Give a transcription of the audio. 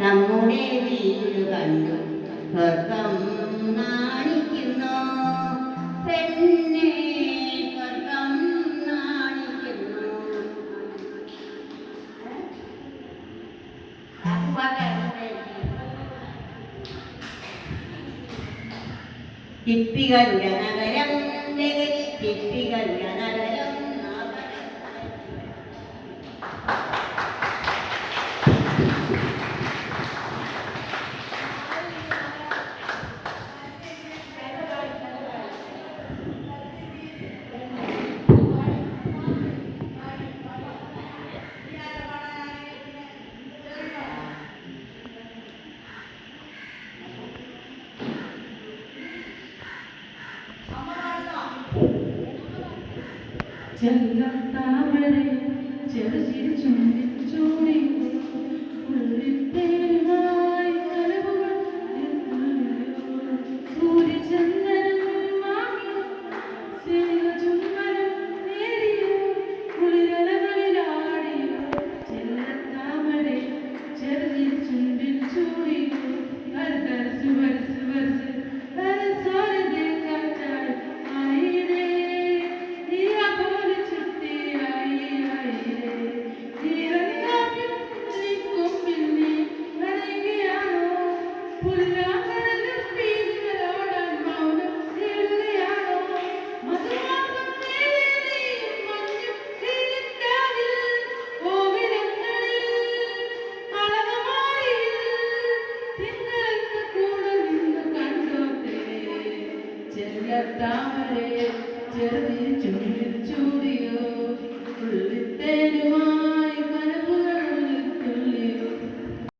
നമ്മുടെ വീട് കണ്ടു. സ്വർഗം നാണിക്കുന്നു. പെണ്ണെ സ്വർഗം നാണിക്കുന്നു. ചിപ്പികളുടെ നഗരം ചിപ്പികളുടെ നഗരം നഗരം ചെല്ലത്താമരെ ചെറുചിരി ചുണ്ടി ചൂടി ഉള്ളിത്തേനായി കനവുകൾ സൂര്യചന്ദ്രൻ വാങ്ങി സ്നേഹചുംബനം നേടിയോ കുളിരലകളിലാടിയോ ചെല്ലത്താമരെ ചെറുചിരി ചുണ്ടിൽ വരസു വരസു ചെല്ലത്താമരെ ചെറുതിൽ ചുണ്ടിൽ ചൂടിയോ ഉള്ളിൽ